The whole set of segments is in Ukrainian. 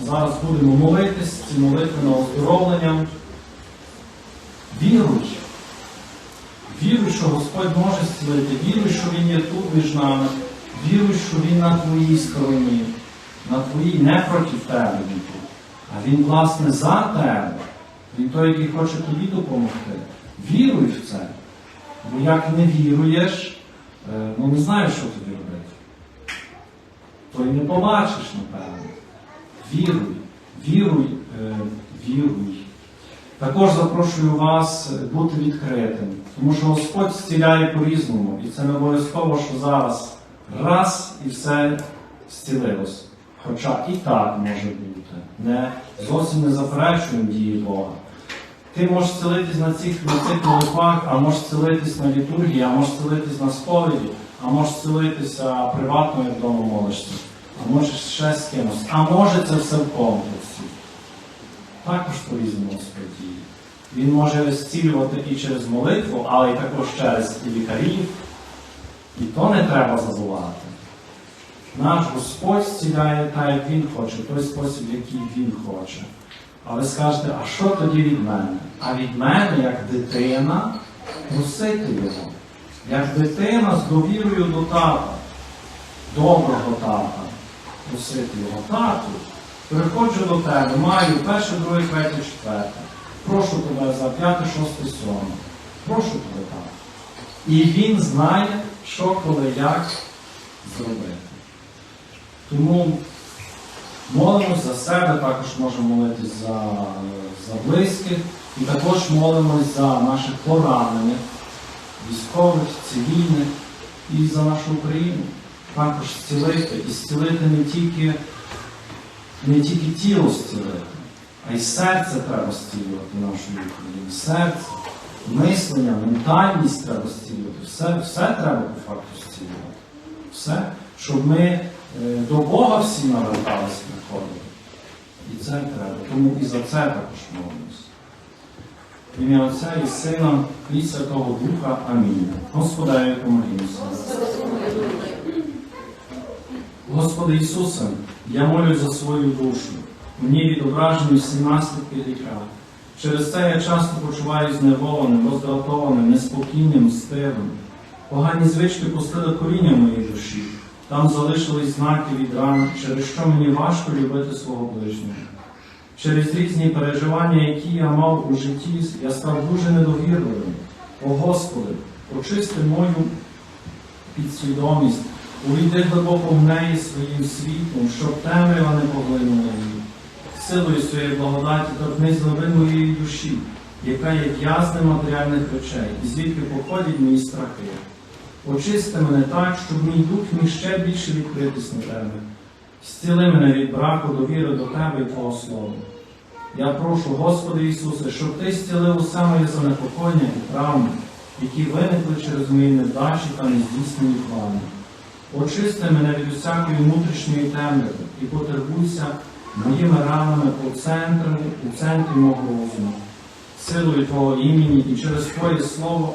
Зараз будемо молитись, ці молитви на оздоровлення. Віруй. Віруй, що Господь може зцілити. Віруй, що Він є тут між нами. Віруй, що Він на твоїй стороні, на твоїй не проти тебе Він тут, а Він, власне, за тебе. Він той, який хоче тобі допомогти. Віруй в це. Бо як не віруєш, е, ну не знаєш, що тобі робити. То й не побачиш, напевно. Віруй, віруй, е, віруй. Також запрошую вас бути відкритим, тому що Господь зціляє по-різному. І це не обов'язково, що зараз раз і все зцілилось. Хоча і так може бути. Не, зовсім не заперечуємо дії Бога. Ти можеш зцілитись на цих, на молитвах, а можеш зцілитись на літургії, а можеш зцілитись на сповіді, а можеш зцілитися приватно, як вдома молишся, а можеш ще з кимось. А може це все в комплексі. Також по-різному Господь. Він може зцілювати і через молитву, але і також через лікарів. І то не треба забувати. Наш Господь зціляє так, як Він хоче, той спосіб, який Він хоче. А ви скажете, а що тоді від мене? А від мене, як дитина, просити його. Як дитина з довірою до тата, доброго тата, просити його тату. Приходжу до тебе, маю перше, друге, третє, четверте. Прошу тебе за п'яте, шосте, сьоме. Прошу тебе так. І він знає, що коли як зробити. Тому молимось за себе, також можемо молитись за, за близьких, і також молимось за наших поранених, військових, цивільних і за нашу Україну. Також зцілити і зцілити не тільки не тільки тіло зцілити, а й серце треба зцілювати нашої України. Серце, мислення, ментальність треба зцілювати. Все, все треба по факту зцілювати. Все, щоб ми е, до Бога всі навертались приходили. І це треба. Тому і за це також молимось. В ім'я Отця і Сина, і Святого Духа. Амінь. Господи, помолімося. Господи Ісусе, я молюсь за свою душу. Мені відображені всі наслідки гріха. Через це я часто почуваюся зневоленим, роздратованим, неспокійним, стилим. Погані звички пустили коріння в моїй душі. Там залишились знаки від ран, через що мені важко любити свого ближнього. Через різні переживання, які я мав у житті, я став дуже недовірливим. О Господи, очисти мою підсвідомість, увійди глибоко в неї своїм світлом, щоб темрява не поглинула її. Силою своєї благодаті торкнись глибин моєї душі, яка є в'язнем матеріальних речей, і звідки походять мої страхи. Очисти мене так, щоб мій дух міг ще більше відкритись на тебе. Зціли мене від браку довіри до Тебе і Твого Слова. Я прошу, Господи Ісусе, щоб Ти зцілив усе моє занепокоєння і травми, які виникли через мої невдачі та нездійснені плани. Очисти мене від усякої внутрішньої темряви і потурбуйся моїми ранами у центрі, у центрі мого розуму. Силою Твого імені і через Твоє Слово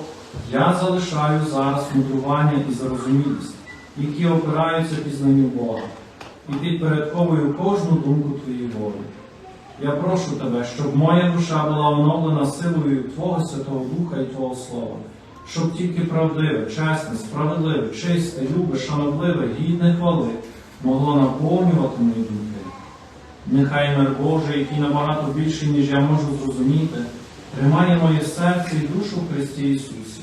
я залишаю зараз мудрування і зарозумілість, які опираються пізнанню Бога, і підпорядковую кожну думку Твоєї волі. Я прошу Тебе, щоб моя душа була оновлена силою Твого Святого Духа і Твого Слова, щоб тільки правдиве, чесне, справедливе, чисте, любе, шанобливе, гідне хвали могло наповнювати мої думки. Нехай мир Божий, який набагато більший, ніж я можу зрозуміти, тримає моє серце і душу в Христі Ісусі.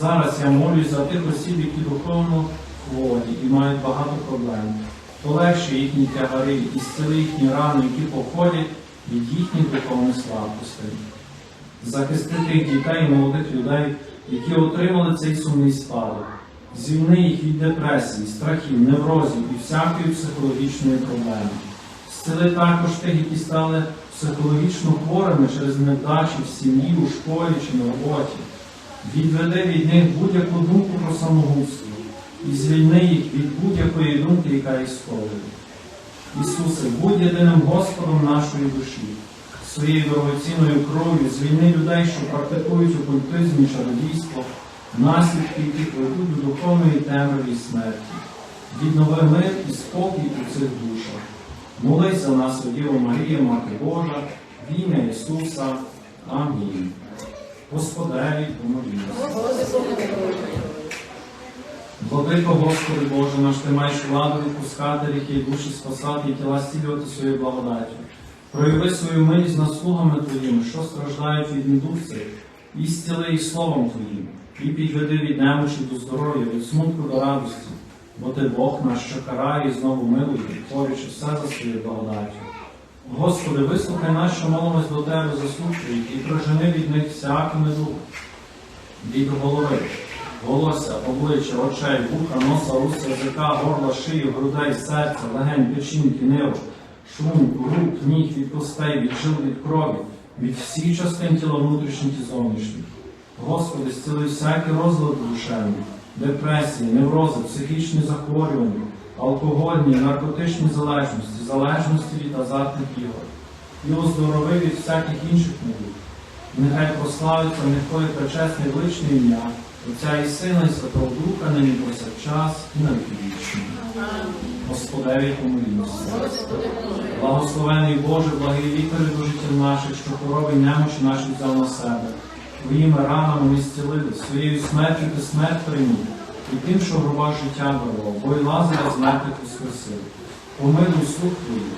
Зараз я молюсь за тих осіб, які духовно хворі і мають багато проблем. Полегши їхні тягари і зціли їхні рани, які походять від їхніх духовних слабкостей. Захисти тих дітей і молодих людей, які отримали цей сумний спадок. Звільни їх від депресії, страхів, неврозів і всякої психологічної проблеми. Зціли також тих, які стали психологічно хворими через невдачі в сім'ї, у школі чи на роботі. Відведи від них будь-яку думку про самогубство і звільни їх від будь-якої думки, яка їх. Ісусе, будь єдиним Господом нашої душі, своєю дорогоцінною кров'ю звільни людей, що практикують окультизм і чародійство, наслідки яких ведуть до духовної темряви і смерті. Віднови мир і спокій у цих душах. Молись за нас, Діво Марія, Мати Божа, в ім'я Ісуса. Амінь. Господеві, помолімося. Владико Господи Боже наш, Ти маєш владу відпускати ріки душі спасати і тіла стілювати своєю благодаттю. Прояви свою милість над Твоїми, що страждають від недуси, і зціли їх словом Твоїм, і підведи від немочі до здоров'я, від смутку до радості, бо Ти Бог наш, що карає і знову милує, творячи все за своєю благодаттю. Господи, вислухай нас, що молимось до Тебе за і прожени від них всяку недугу від голови, волосся, обличчя, очей, вуха, носа, уста, язика, горла, шию, грудей, серця, легень, печінки, нирок, шлунку, рук, ніг від костей, від жил, від крові, від всіх частин тіла внутрішніх і зовнішніх. Господи, зціли всякі розлади душевні, депресії, неврози, психічні захворювання, алкогольні, наркотичні залежності, залежності від азартних ігор, і оздорови від всяких інших недуг. Нехай прославиться Твоє пречесне величне ім'я, Отця і Сина, і Святого Духа, нині повсякчас і на віки вічні. Господеві помолімося. Благословений Боже, благий лікарі до життя наших, що хвороби немочі наші взяв на себе. Твоїми ранами ми зцілили, своєю смертю ти смерть приймів, і тим, що в гробах життя дарував, бо й Лазаря з мертвих воскресив. Помилуй слух твоїх,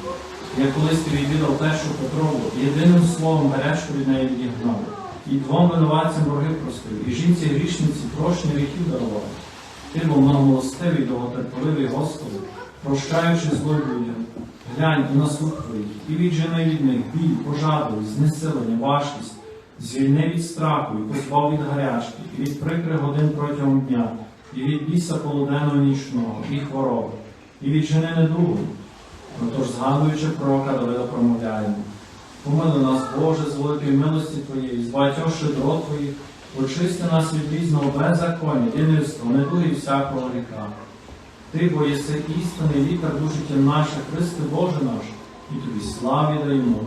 я колись ти відвідав те, що Петрову, єдиним словом гарячку від неї відігнав, і двом винуватцям борги простив, жінці грішниці прощення гріхів дарував. Ти був многомилостивий, довготерпеливий Господи, прощаючи зло людям, глянь і на слух твоїх, і віджени від них біль, пожадливі, знесилення, важкість, звільни від страху, і позбав від гарячки, і від прикрих годин протягом дня, і від біса полуденного нічного, і хвороби, і віджени недугу. Отож, згадуючи пророка Давида, промовляємо. Помили нас, Боже, з великої милості Твоєї, з багатьох щедрот Твоїх, очисти нас від різного беззаконня, дінництва, недуги і всякого гріха. Ти, бо єси істинний лікар душитель наше, Христе Боже наш, і тобі славі даємо,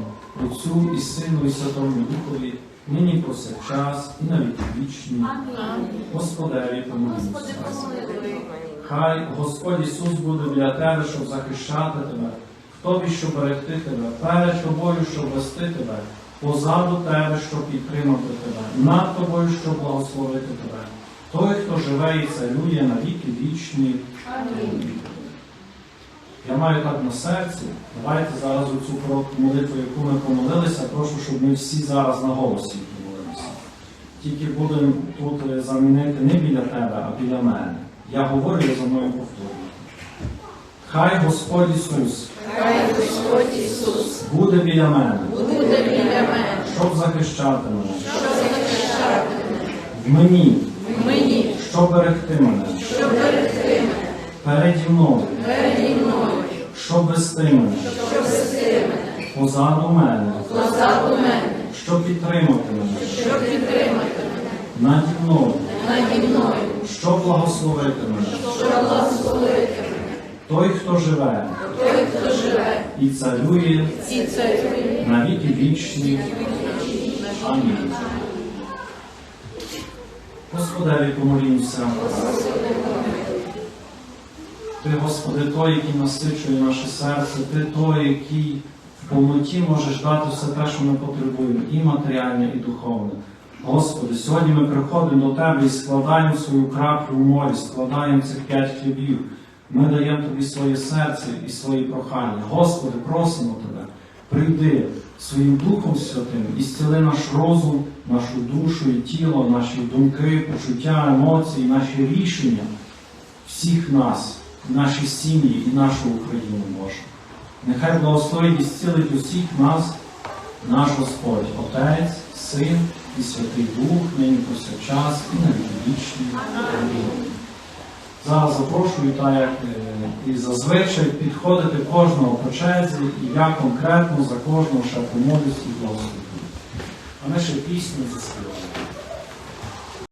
Отцю і Сину, і Святому Духові, нині повсякчас, і на віки вічні. Господеві помолімося. Хай Господь Ісус буде біля тебе, щоб захищати тебе, в тобі, щоб берегти тебе, перед тобою, щоб вести тебе, позаду тебе, щоб підтримати тебе, над тобою, щоб благословити тебе. Той, хто живе і царює на віки вічні. Амінь. Я маю так на серці. Давайте зараз у цю коротку молитву, яку ми помолилися, прошу, щоб ми всі зараз на голосі помолилися. Тільки будемо тут е, замінити не біля тебе, а біля мене. Я говорю, ви за мною повторюєте. Хай Господь Ісус Хай Господь Ісус буде біля мене, буде біля мене, щоб захищати мене, щоб захищати в мені, мені, щоб берегти мене, щоб берегти мене. Переді мною, переді мною, щоб вести мене, щоб вести мене. Позаду мене, позаду мене, щоб підтримати мене, щоб підтримати мене. Наді мною, наді мною, щоб благословити мене. щоб благословити мене. Той, хто живе Той, хто живе, і царює ці царює, на віки вічні. Амінь. Господеві помолімося. Ти, Господи, той, який насичує наше серце, Ти той, який в повноті можеш дати все те, що ми потребуємо, і матеріальне, і духовне. Господи, сьогодні ми приходимо до Тебе і складаємо свою краплю в морі, складаємо цих п'ять хлібів. Ми даємо Тобі своє серце і свої прохання. Господи, просимо Тебе, прийди своїм Духом Святим і зціли наш розум, нашу душу і тіло, наші думки, почуття, емоції, наші рішення, всіх нас, наші сім'ї і нашу Україну, Боже. Нехай благословить і зцілить усіх нас, наш Господь, Отець, Син і Святий Дух, нині повсякчас і на віки вічні. Амінь. Зараз запрошую, так як е, і зазвичай, підходити кожного по черзі, і я конкретно за кожного ще помолюсь і благословлю. А ми ще пісню заспіваємо.